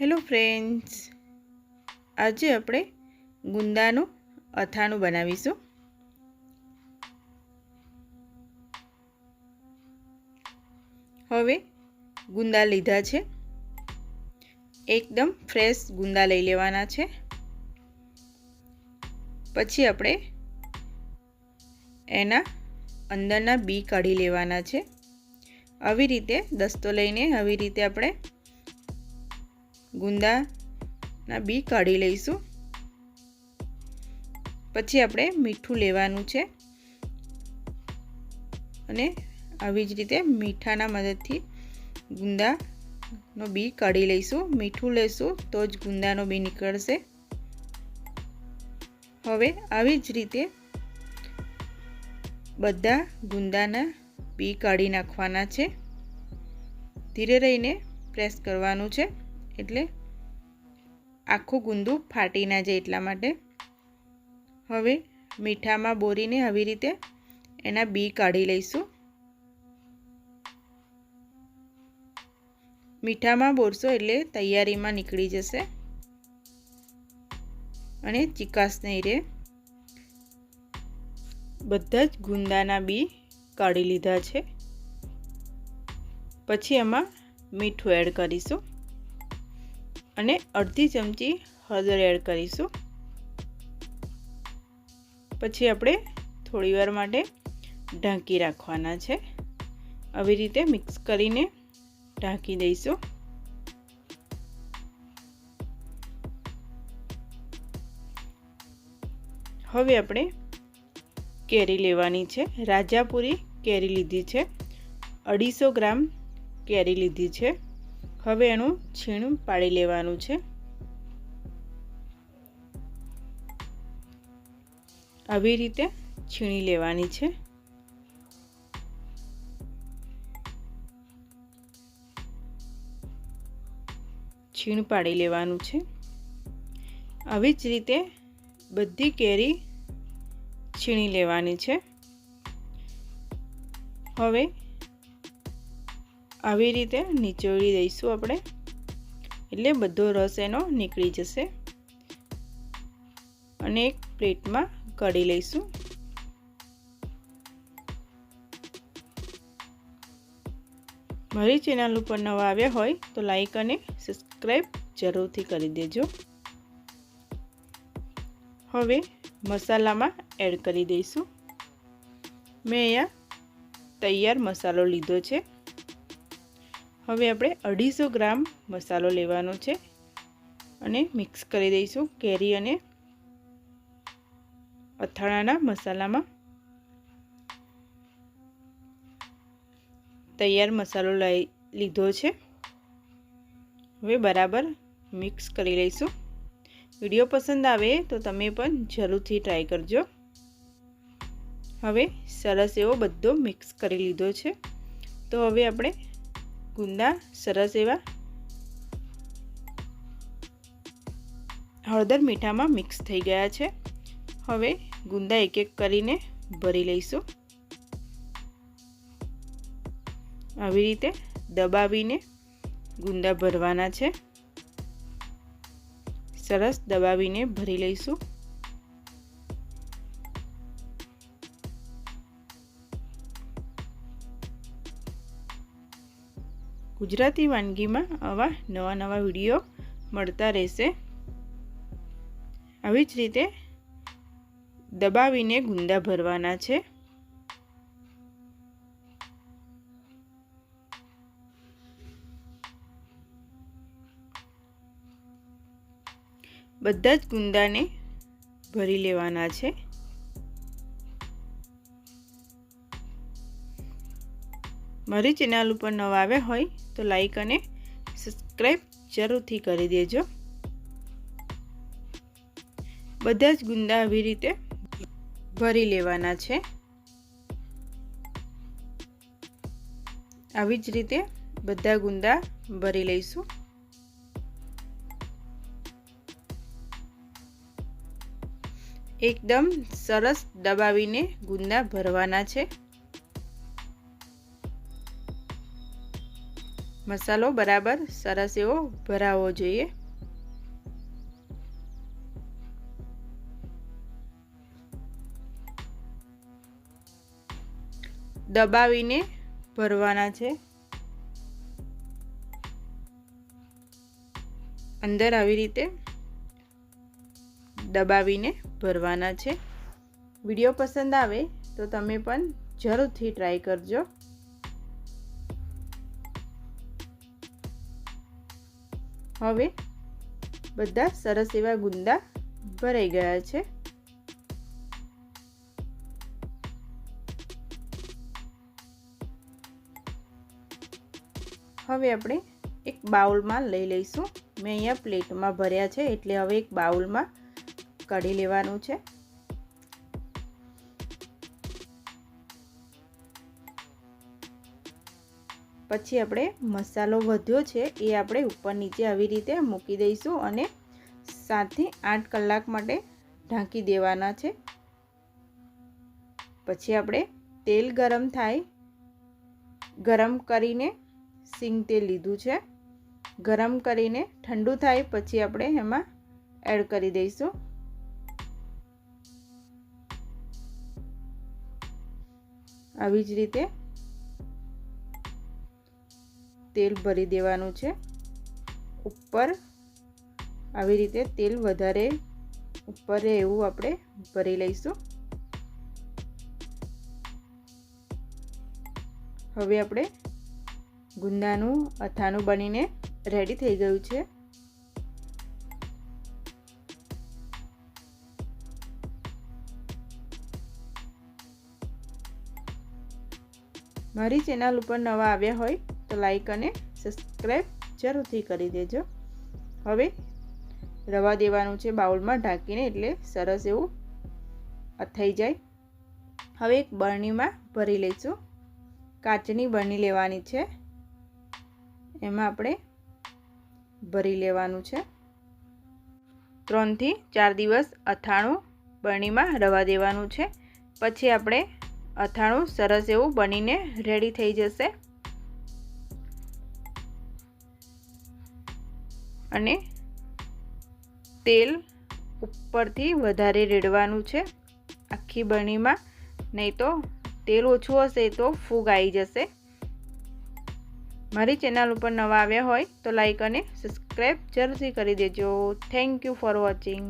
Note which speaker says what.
Speaker 1: Hello friends. આજે આપણે ગુંદાનું અથાણું બનાવીશું. હવે ગુંદા લીધા છે. એકદમ ફ્રેશ ગુંદા લઈ લેવાના છે. પછી આપણે એના અંદરના બી કાઢી લેવાના છે. આવી રીતે દસ્તો લઈને આવી રીતે આપણે ગુંદાના બી કાઢી લઈશું. પછી આપણે મીઠું લેવાનું છે. અને આવી જ રીતે મીઠાના મદદથી ગુંદાનો બી કાઢી લઈશું. મીઠું લેશું તો જ ગુંદાનો બી નીકળશે. હવે આવી જ રીતે બધા ગુંદાના બી કાઢી નાખવાના છે. ધીરે રહીને પ્રેસ કરવાનું છે. એટલે આખું ગુંદું ફાટી ના જાય એટલા માટે. હવે મીઠામાં બોરીને આવી રીતે એના બી કાઢી લઈશું. મીઠામાં બોરશો એટલે તૈયારીમાં નીકળી જશે. અને ચિકાસ નહીં રહે બધા જ ગુંદાના બી કાઢી લીધા છે. પછી એમાં મીઠું એડ કરીશું. અને અડધી ચમચી હળદર એડ કરીશું. પછી આપણે થોડીવાર માટે ઢાંકી રાખવાના છે. આવી રીતે મિક્સ કરીને ઢાંકી દઈશું. હવે આપણે કેરી લેવાની છે. રાજાપુરી કેરી લીધી છે. અઢીસો ગ્રામ કેરી લીધી છે. હવે એનું છીણું પાડી લેવાનું છે. આવી રીતે છીણી લેવાની છે. છીણ પાડી લેવાનું છે. આવી જ રીતે બધી કેરી છીણી લેવાની છે. હવે આવી રીતે નીચોડી દઈશું આપણે. એટલે બધો રસ એનો નીકળી જશે. અને એક પ્લેટમાં કાઢી લઈશું. મારી ચેનલ ઉપર નવા આવ્યા હોય તો લાઈક અને સબસ્ક્રાઈબ જરૂરથી કરી દેજો. હવે મસાલામાં એડ કરી દઈશું. મેં અહીંયા તૈયાર મસાલો લીધો છે. હવે આપણે અઢીસો ગ્રામ મસાલો લેવાનો છે અને મિક્સ કરી દઈશું કેરી અને અથાણાના મસાલામાં. તૈયાર મસાલો લઈ લીધો છે. હવે બરાબર મિક્સ કરી લઈશું. વીડિયો પસંદ આવે તો તમે પણ જરૂરથી ટ્રાય કરજો. હવે સરસ એવો બધો મિક્સ કરી લીધો છે. તો હવે આપણે ગુંદા, સરસ એવા હળદર મીઠામાં મિક્સ થઈ ગયા છે. હવે ગુંદા એક એક કરીને ભરી લઈશું. આવી રીતે દબાવીને ગુંદા ભરવાના છે. સરસ દબાવીને ભરી લઈશું. ગુજરાતી વાનગીમાં આવા નવા નવા વીડિયો મળતા રહેશે. આવી જ રીતે દબાવીને ગુંદા ભરવાના છે. બધા જ ગુંદાને ભરી લેવાના છે. મારી ચેનલ ઉપર નવા આવ્યા હોય તો લાઈક અને સબસ્ક્રાઈબ જરૂરથી કરી દેજો. બધા જ ગુંદા આવી રીતે ભરી લેવાના છે. આવી જ રીતે બધા ગુંદા ભરી લઈશું. એકદમ સરસ દબાવીને ગુંદા ભરવાના છે. મસાલો બરાબર સરસ એવો ભરાવો જોઈએ. દબાવીને ભરવાના છે. અંદર આવી રીતે દબાવીને ભરવાના છે. વીડિયો પસંદ આવે તો તમે પણ જરૂરથી ટ્રાય કરજો. હવે બધા સરસ એવા ગુંદા ભરાઈ ગયા છે. હવે આપણે એક બાઉલમાં લઈ લઈશું. મેં અહીંયા પ્લેટમાં ભર્યા છે, એટલે હવે એક બાઉલમાં કાઢી લેવાનું છે. પછી આપણે મસાલો વધ્યો છે એ આપણે ઉપર નીચે આવી રીતે મૂકી દઈશું અને સાતથી આઠ કલાક માટે ઢાંકી દેવાના છે. પછી આપણે તેલ ગરમ થાય, ગરમ કરીને સિંગ તેલ લીધું છે. ગરમ કરીને ઠંડુ થાય પછી આપણે એમાં એડ કરી દઈશું. આવી જ રીતે તેલ ભરી દેવાનું છે. ઉપર આવી રીતે તેલ વધારે ઉપર એવું આપણે ભરી લઈશું. હવે આપણે ગુંદાનું અથાણું બનીને રેડી થઈ ગયું છે. મારી ચેનલ ઉપર નવા આવ્યા હોય તો લાઈક અને સબસ્ક્રાઈબ જરૂરથી કરી દેજો. હવે રવા દેવાનું છે બાઉલમાં ઢાંકીને એટલે સરસ એવું અથાઈ જાય. હવે એક બરણીમાં ભરી લઈશું. કાચની બરણી લેવાની છે. એમાં આપણે ભરી લેવાનું છે. ત્રણથી ચાર દિવસ અથાણું બરણીમાં રવા દેવાનું છે. પછી આપણે અથાણું સરસ એવું બનીને રેડી થઈ જશે. અને તેલ ઉપરથી વધારે રેડવાનું છે. આખી બરણીમાં નહીં તો તેલ ઓછું હશે તો ફૂગ આવી જશે. મારી ચેનલ ઉપર નવા આવ્યા હોય તો લાઈક અને સબસ્ક્રાઈબ જરૂરથી કરી દેજો. Thank you for watching